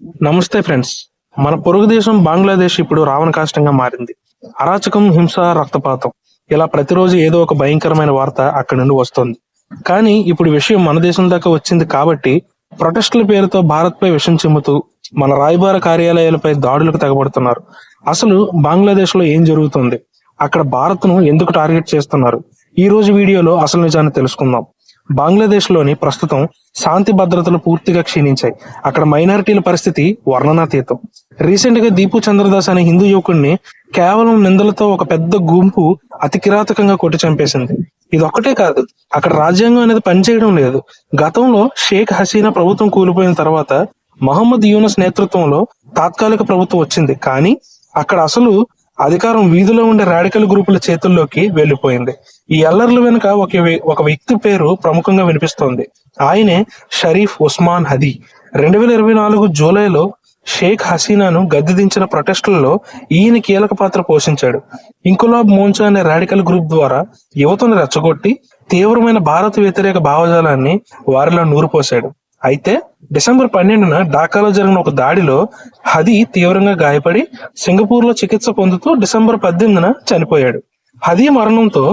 నమస్తే ఫ్రెండ్స్. మన పొరుగు దేశం బంగ్లాదేశ్ ఇప్పుడు రావణ కాష్టంగా మారింది. అరాచకం హింస రక్తపాతం ఇలా ప్రతిరోజు ఏదో ఒక భయంకరమైన వార్త అక్కడి నుండి వస్తుంది. కానీ ఇప్పుడు విషయం మన దేశం దాకా వచ్చింది కాబట్టి ప్రొటెస్టుల పేరుతో భారత్ పై విషం చిమ్ముతూ మన రాయబార కార్యాలయాలపై దాడులకు తెగబడుతున్నారు. అసలు బంగ్లాదేశ్లో ఏం జరుగుతుంది? అక్కడ భారత్ను ఎందుకు టార్గెట్ చేస్తున్నారు? ఈ రోజు వీడియోలో అసలు నిజాన్ని తెలుసుకుందాం. బంగ్లాదేశ్లోని ప్రస్తుతం శాంతి భద్రతలు పూర్తిగా క్షీణించాయి. అక్కడ మైనారిటీల పరిస్థితి వర్ణనాతీతం. రీసెంట్గా దీపు చంద్రదాస్ అనే హిందూ యువకుడిని కేవలం నిందలతో ఒక పెద్ద గుంపు అతి కిరాతకంగా కొట్టి చంపేసింది. ఇది ఒక్కటే కాదు అక్కడ రాజ్యాంగం అనేది పనిచేయడం లేదు. గతంలో షేక్ హసీనా ప్రభుత్వం కూలిపోయిన తర్వాత మహమ్మద్ యూనస్ నేతృత్వంలో తాత్కాలిక ప్రభుత్వం వచ్చింది. కానీ అక్కడ అసలు అధికారం వీధిలో ఉండే రాడికల్ గ్రూపుల చేతుల్లోకి వెళ్ళిపోయింది ఈ అల్లర్ల వెనుక ఒక ఒక వ్యక్తి పేరు ప్రముఖంగా వినిపిస్తోంది. ఆయనే షరీఫ్ ఉస్మాన్ హదీ. రెండు వేల ఇరవై నాలుగు జూలైలో షేక్ హసీనాను గద్దెదించిన ప్రొటెస్టులలో ఈయన కీలక పాత్ర పోషించాడు. ఇంకులాబ్ మోంచా అనే రాడికల్ గ్రూప్ ద్వారా యువతను రెచ్చగొట్టి తీవ్రమైన భారత వ్యతిరేక భావజాలాన్ని వారిలో నూరిపోశాడు. అయితే డిసెంబర్ పన్నెండున ఢాకాలో జరిగిన ఒక దాడిలో హది తీవ్రంగా గాయపడి సింగపూర్లో చికిత్స పొందుతూ డిసెంబర్ పద్దెనిమిదిన చనిపోయాడు. హదీ మరణంతో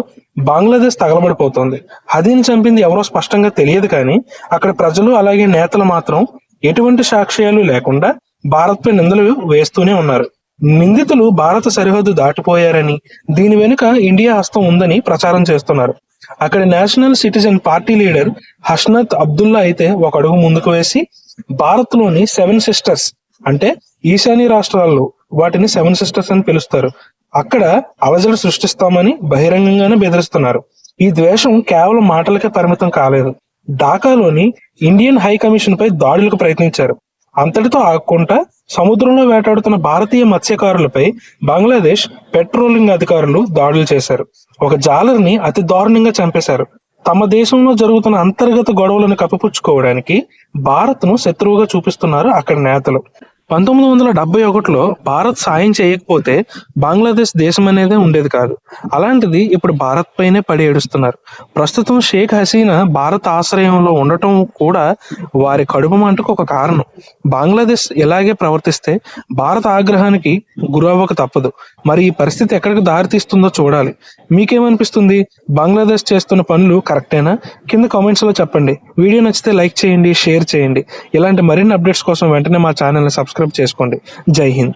బంగ్లాదేశ్ తగలబడిపోతోంది. హదీని చంపింది ఎవరో స్పష్టంగా తెలియదు కానీ అక్కడ ప్రజలు అలాగే నేతలు మాత్రం ఎటువంటి సాక్ష్యాలు లేకుండా భారత్పై నిందలు వేస్తూనే ఉన్నారు. నిందితులు భారత సరిహద్దు దాటిపోయారని దీని వెనుక ఇండియా హస్తం ఉందని ప్రచారం చేస్తున్నారు. అక్కడ National Citizen Party leader Hasnat Abdullah అయితే ఒక అడుగు ముందుకు వేసి భారత్లోని సెవెన్ సిస్టర్స్ అంటే ఈశాన్య రాష్ట్రాల్లో వాటిని సెవెన్ సిస్టర్స్ అని పిలుస్తారు. అక్కడ అలజడి సృష్టిస్తామని బహిరంగంగానే బెదిరిస్తున్నారు. ఈ ద్వేషం కేవలం మాటలకే పరిమితం కాలేదు. ఢాకాలోని ఇండియన్ హై కమిషన్ పై దాడులకు ప్రయత్నించారు. అంతటితో ఆగకుండా సముద్రంలో వేటాడుతున్న భారతీయ మత్స్యకారులపై బంగ్లాదేశ్ పెట్రోలింగ్ అధికారులు దాడులు చేశారు. ఒక జాలర్ని అతి దారుణంగా చంపేశారు. తమ దేశంలో జరుగుతున్న అంతర్గత గొడవలను కప్పిపుచ్చుకోవడానికి భారత్ను శత్రువుగా చూపిస్తున్నారు అక్కడి నేతలు. పంతొమ్మిది వందల డెబ్బై ఒకటిలో భారత్ సాయం చేయకపోతే బంగ్లాదేశ్ దేశం అనేదే ఉండేది కాదు. అలాంటిది ఇప్పుడు భారత్ పైనే పడి ఏడుస్తున్నారు. ప్రస్తుతం షేక్ హసీనా భారత ఆశ్రయంలో ఉండటం కూడా వారి కడుపు మంటకు ఒక కారణం. బంగ్లాదేశ్ ఇలాగే ప్రవర్తిస్తే భారత ఆగ్రహానికి గురవ్వక తప్పదు. మరి ఈ పరిస్థితి ఎక్కడికి దారితీస్తుందో చూడాలి. మీకేమనిపిస్తుంది? బంగ్లాదేశ్ చేస్తున్న పనులు కరెక్టేనా? కింద కామెంట్స్లో చెప్పండి. వీడియో నచ్చితే లైక్ చేయండి షేర్ చేయండి. ఇలాంటి మరిన్ని అప్డేట్స్ కోసం వెంటనే మా ఛానల్ని సబ్స్క్రైబ్ చేసుకోండి. జై హింద్.